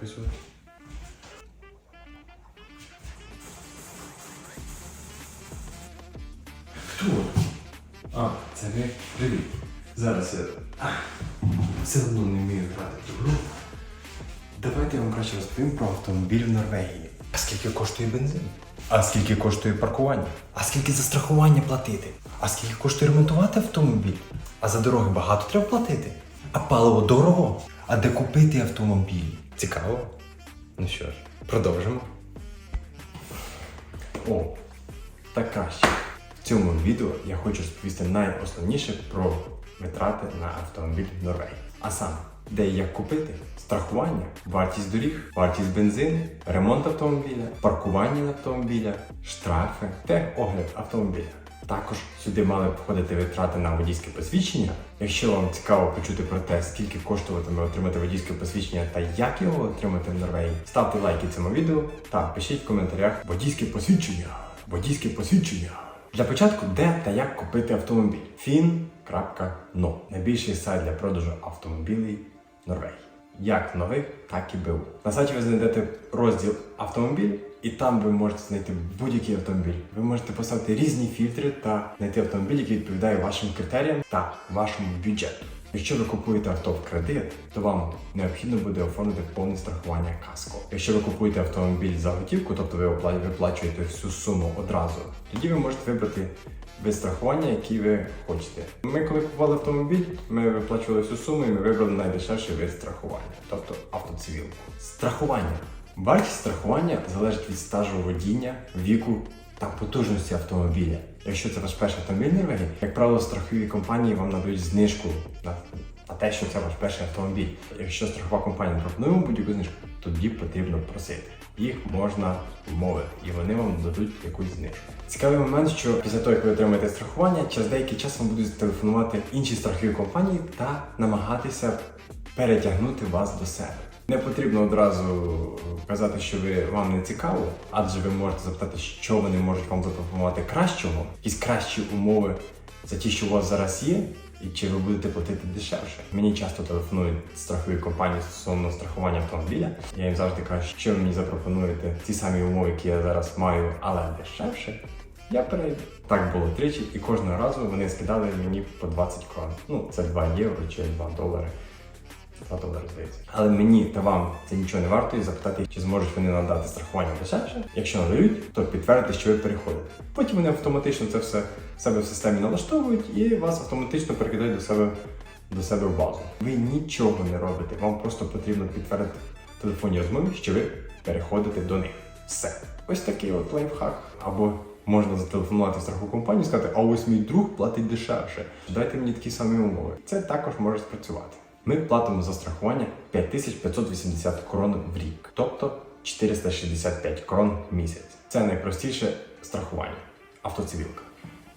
записувати. Хто? А, це ви? Привіт. Зараз я все одно не вмію грати в гру. Давайте я вам краще розповім про автомобіль в Норвегії. А скільки коштує бензин? А скільки коштує паркування? А скільки за страхування платити? А скільки коштує ремонтувати автомобіль? А за дороги багато треба платити? А паливо дорого? А де купити автомобіль? Цікаво? Ну що ж, продовжимо. О, так краще. В цьому відео я хочу розповісти найосновніше про витрати на автомобіль в Норвегії. А саме, де і як купити, страхування, вартість доріг, вартість бензину, ремонт автомобіля, паркування автомобіля, штрафи, техогляд автомобіля. Також сюди мали б входити витрати на водійське посвідчення. Якщо вам цікаво почути про те, скільки коштуватиме отримати водійське посвідчення та як його отримати в Норвегії, ставте лайки цьому відео та пишіть в коментарях водійське посвідчення. Водійське посвідчення. Для початку, де та як купити автомобіль? Fin.no найбільший сайт для продажу автомобілів Норвегії. Як нових, так і БУ. На сайті ви знайдете розділ автомобіль, і там ви можете знайти будь-який автомобіль. Ви можете поставити різні фільтри та знайти автомобіль, який відповідає вашим критеріям та вашому бюджету. Якщо ви купуєте авто в кредит, то вам необхідно буде оформити повне страхування каско. Якщо ви купуєте автомобіль за готівку, тобто ви виплачуєте всю суму одразу, тоді ви можете вибрати вид страхування, який ви хочете. Ми коли купували автомобіль, ми виплачували всю суму і ми вибрали найдешевший вид страхування, тобто автоцивілку. Страхування. Вартість страхування залежить від стажу водіння, віку та потужності автомобіля. Якщо це ваш перший автомобіль в Норвегії, як правило, страхові компанії вам надають знижку на, на те, що це ваш перший автомобіль. Якщо страхова компанія пропонує вам будь-яку знижку, тоді потрібно просити. Їх можна вмовити, і вони вам дадуть якусь знижку. Цікавий момент, що після того, як ви отримаєте страхування, через деякий час вам будуть телефонувати інші страхові компанії та намагатися перетягнути вас до себе. Не потрібно одразу казати, що ви вам не цікаво, адже ви можете запитати, що вони можуть вам запропонувати кращого, якісь кращі умови за ті, що у вас зараз є, і чи ви будете платити дешевше. Мені часто телефонують страхові компанії стосовно страхування автомобіля. Я їм завжди кажу, що ви мені запропонуєте ті самі умови, які я зараз маю, але дешевше. Я перейду. Так було тричі, і кожного разу вони скидали мені по 20 крон. Ну, це 2 євро чи 2 долари. 2 долари здається. Але мені та вам це нічого не варто і запитати, чи зможуть вони надати страхування дешевше. Якщо надають, то підтвердити, що ви переходите. Потім вони автоматично це все в себе в системі налаштовують і вас автоматично перекидають до себе до себе в базу. Ви нічого не робите, вам просто потрібно підтвердити в телефонній розмові, що ви переходите до них. Все. Ось такий от лайфхак. Або можна зателефонувати в страхову компанію і сказати, а ось мій друг платить дешевше. Дайте мені такі самі умови. Це також може спрацювати. Ми платимо за страхування 5580 крон в рік, тобто 465 крон в місяць. Це найпростіше страхування автоцивілка.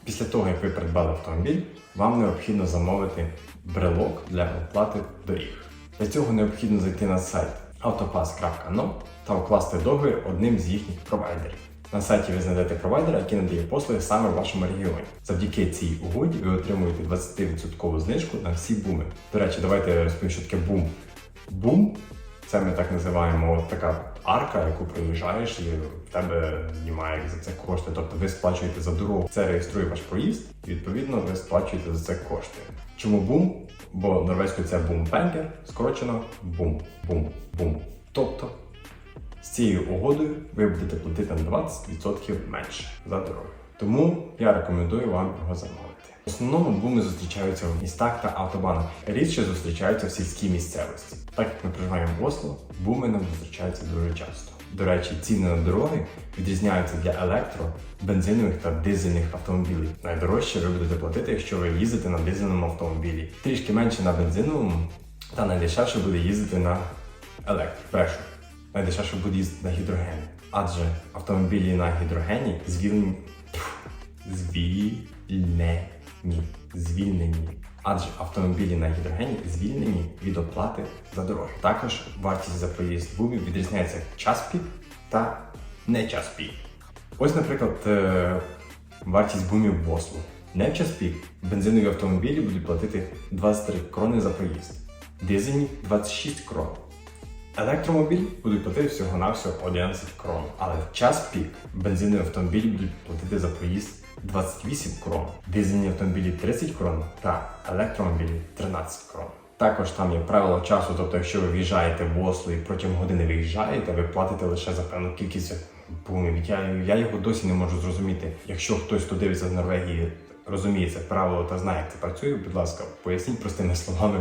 Після того, як ви придбали автомобіль, вам необхідно замовити брелок для оплати доріг. Для цього необхідно зайти на сайт autopass.no та укласти договір одним з їхніх провайдерів. На сайті ви знайдете провайдера, який надає послуги саме в вашому регіоні. Завдяки цій угоді ви отримуєте 20% знижку на всі буми. До речі, давайте розповім, що таке бум. Бум це ми так називаємо от така арка, яку проїжджаєш, і в тебе знімає за це кошти. Тобто ви сплачуєте за дорогу. Це реєструє ваш проїзд, і відповідно ви сплачуєте за це кошти. Чому бум? Бо норвезькою це бумпенгер, скорочено бум, бум, бум. Тобто з цією угодою ви будете платити на 20% менше за дорогу. Тому я рекомендую вам його замовити. В основному буми зустрічаються в містах та автобанах. Рідше зустрічаються в сільській місцевості. Так як ми проживаємо в Осло, буми нам зустрічаються дуже часто. До речі, ціни на дороги відрізняються для електро, бензинових та дизельних автомобілів. Найдорожче ви будете платити, якщо ви їздите на дизельному автомобілі. Трішки менше на бензиновому, та найдешевше буде їздити на електро. Брешу найдешевше буде їздити на гідрогені. Адже автомобілі на гідрогені звільнені. Звільнені. Звільнені. Адже автомобілі на гідрогені звільнені від оплати за дороги. Також вартість за проїзд бумів відрізняється час пік та не час пік. Ось, наприклад, е, вартість бумів в Осло. Не в час пік бензинові автомобілі будуть платити 23 крони за проїзд, дизельні 26 крон. Електромобіль будуть платити всього-навсього 11 крон, але в час пік бензинові автомобілі будуть платити за проїзд 28 крон, дизельні автомобілі 30 крон та електромобілі 13 крон. Також там є правило часу, тобто якщо ви в'їжджаєте в Осло і протягом години виїжджаєте, ви платите лише за певну кількість бумів. Я, я його досі не можу зрозуміти. Якщо хтось, хто дивиться з Норвегії, розуміє це правило та знає, як це працює, будь ласка, поясніть простими словами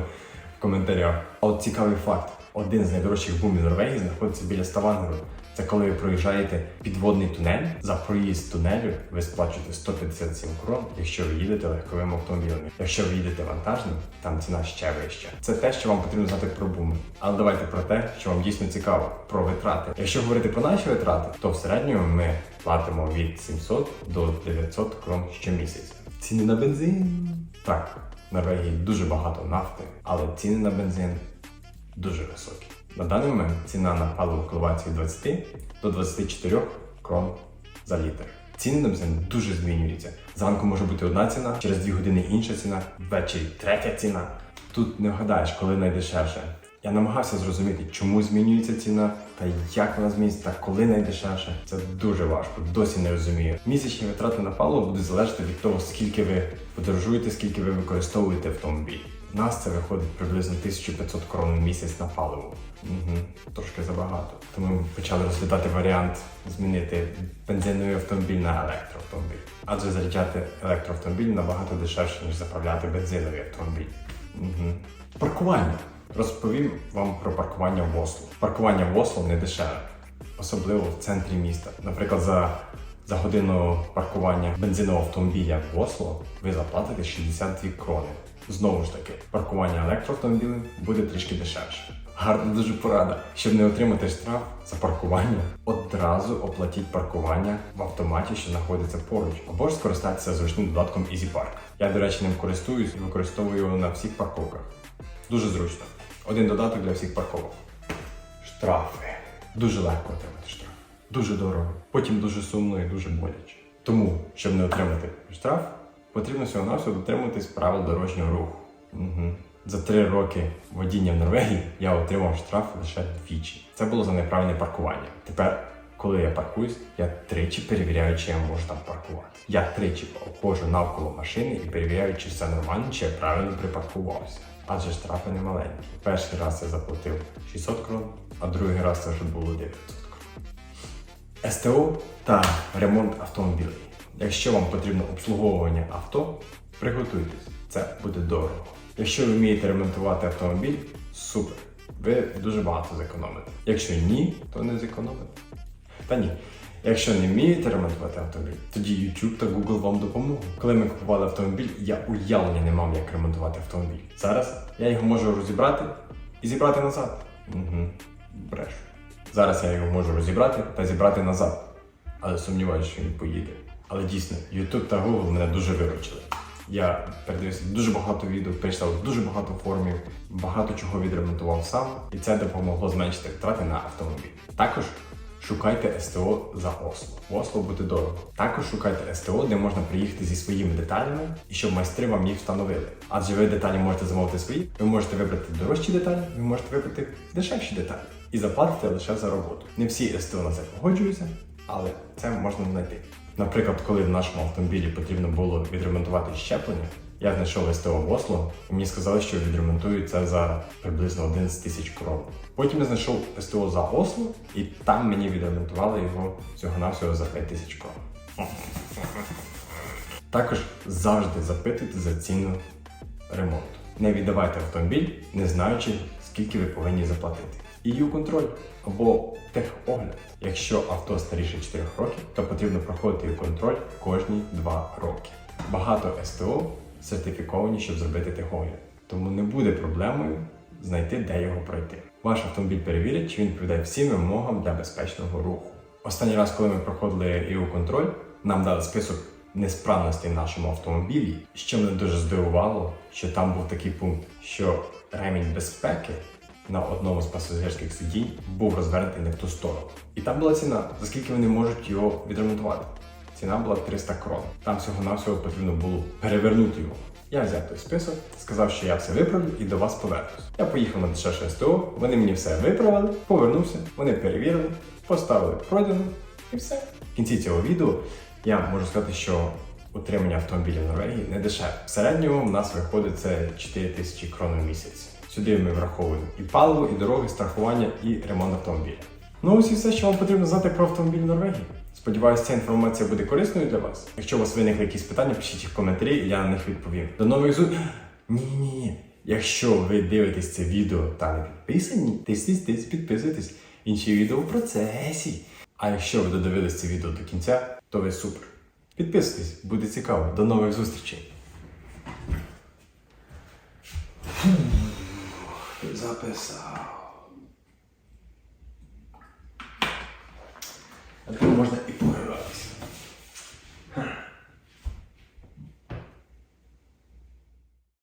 коментарях. А от цікавий факт: один з найдорожчих бумів Норвегії знаходиться біля Ставангеру. Це коли ви проїжджаєте підводний тунель. За проїзд тунелю ви сплачуєте 157 крон, якщо ви їдете легковим автомобілем. Якщо ви їдете вантажним, там ціна ще вища. Це те, що вам потрібно знати про буми. Але давайте про те, що вам дійсно цікаво, про витрати. Якщо говорити про наші витрати, то в середньому ми платимо від 700 до 900 крон щомісяця. Ціни на бензин. Так, Норвегії дуже багато нафти, але ціни на бензин дуже високі. На даний момент ціна на паливо коливається від 20 до 24 крон за літр. Ціни на бензин дуже змінюються. Зранку може бути одна ціна, через 2 години інша ціна, ввечері третя ціна. Тут не вгадаєш, коли найдешевше. Я намагався зрозуміти, чому змінюється ціна та як вона змінюється, та коли найдешевше. Це дуже важко, досі не розумію. Місячні витрати на паливо будуть залежати від того, скільки ви подорожуєте, скільки ви використовуєте автомобіль. У нас це виходить приблизно 1500 крон в місяць на паливо. Угу. Трошки забагато. Тому ми почали розглядати варіант змінити бензиновий автомобіль на електроавтомобіль. Адже заряджати електроавтомобіль набагато дешевше, ніж заправляти бензиновий автомобіль. Угу. Паркування. Розповім вам про паркування в Осло. Паркування в Осло не дешеве, особливо в центрі міста. Наприклад, за, за годину паркування бензинового автомобіля в Осло ви заплатите 62 крони. Знову ж таки, паркування електроавтомобілів буде трішки дешевше. Гарна дуже порада. Щоб не отримати штраф за паркування, одразу оплатіть паркування в автоматі, що знаходиться поруч, або ж скористатися зручним додатком EasyPark. Я, до речі, ним користуюсь і використовую його на всіх парковках. Дуже зручно. Один додаток для всіх парковок. Штрафи. Дуже легко отримати штраф. Дуже дорого. Потім дуже сумно і дуже боляче. Тому, щоб не отримати штраф, потрібно всього навсього дотримуватись правил дорожнього руху. Угу. За три роки водіння в Норвегії я отримав штраф лише двічі. Це було за неправильне паркування. Тепер, коли я паркуюсь, я тричі перевіряю, чи я можу там паркувати. Я тричі обходжу навколо машини і перевіряю, чи все нормально, чи я правильно припаркувався. Адже штрафи не маленькі. Перший раз я заплатив 600 крон, а другий раз це вже було 900 крон. СТО та ремонт автомобілів. Якщо вам потрібно обслуговування авто, приготуйтесь, це буде дорого. Якщо ви вмієте ремонтувати автомобіль, супер. Ви дуже багато зекономите. Якщо ні, то не зекономите. Та ні. Якщо не вмієте ремонтувати автомобіль, тоді YouTube та Google вам допоможуть. Коли ми купували автомобіль, я уявлення не мав, як ремонтувати автомобіль. Зараз я його можу розібрати і зібрати назад. Угу. Брешу. Зараз я його можу розібрати та зібрати назад. Але сумніваюся, що він поїде. Але дійсно, YouTube та Google мене дуже виручили. Я передивився дуже багато відео, прийшов дуже багато формів, багато чого відремонтував сам, і це допомогло зменшити втрати на автомобіль. Також шукайте СТО за Осло. В Осло буде дорого. Також шукайте СТО, де можна приїхати зі своїми деталями і щоб майстри вам їх встановили. Адже ви деталі можете замовити свої, ви можете вибрати дорожчі деталі, ви можете вибрати дешевші деталі і заплатите лише за роботу. Не всі СТО на це погоджуються, але це можна знайти. Наприклад, коли в нашому автомобілі потрібно було відремонтувати щеплення, я знайшов СТО в Осло, і мені сказали, що відремонтують це за приблизно 11 тисяч крон. Потім я знайшов СТО за Осло, і там мені відремонтували його всього-навсього за 5 тисяч крон. Також завжди запитуйте за ціну ремонту. Не віддавайте автомобіль, не знаючи, скільки ви повинні заплатити. eu контроль або техогляд. Якщо авто старіше 4 років, то потрібно проходити eu контроль кожні 2 роки. Багато СТО сертифіковані, щоб зробити техогляд. Тому не буде проблемою знайти, де його пройти. Ваш автомобіль перевірять, чи він відповідає всім вимогам для безпечного руху. Останній раз, коли ми проходили eu контроль, нам дали список несправностей в нашому автомобілі, що мене дуже здивувало, що там був такий пункт, що ремінь безпеки на одному з пасажирських сидінь був розвернутий не в ту сторону. І там була ціна, за скільки вони можуть його відремонтувати. Ціна була 300 крон. Там всього-навсього потрібно було перевернути його. Я взяв той список, сказав, що я все виправлю і до вас повернусь. Я поїхав на дешевше СТО, вони мені все виправили, повернувся, вони перевірили, поставили пройдено і все. В кінці цього відео я можу сказати, що утримання автомобіля в Норвегії не дешеве. В середньому в нас виходить це 4 тисячі крон в місяць. Сюди ми враховуємо і паливо, і дороги, і страхування, і ремонт автомобіля. Ну ось і все, що вам потрібно знати про автомобіль в Норвегії. Сподіваюся, ця інформація буде корисною для вас. Якщо у вас виникли якісь питання, пишіть їх в коментарі, я на них відповім. До нових зустрічей. Ні, ні, ні. Якщо ви дивитесь це відео та не підписані, тисніть, тисніть, підписуйтесь. Інші відео в процесі. А якщо ви додивились це відео до кінця, то ви супер. Підписуйтесь, буде цікаво. До нових зустрічей. Записав. А тепер можна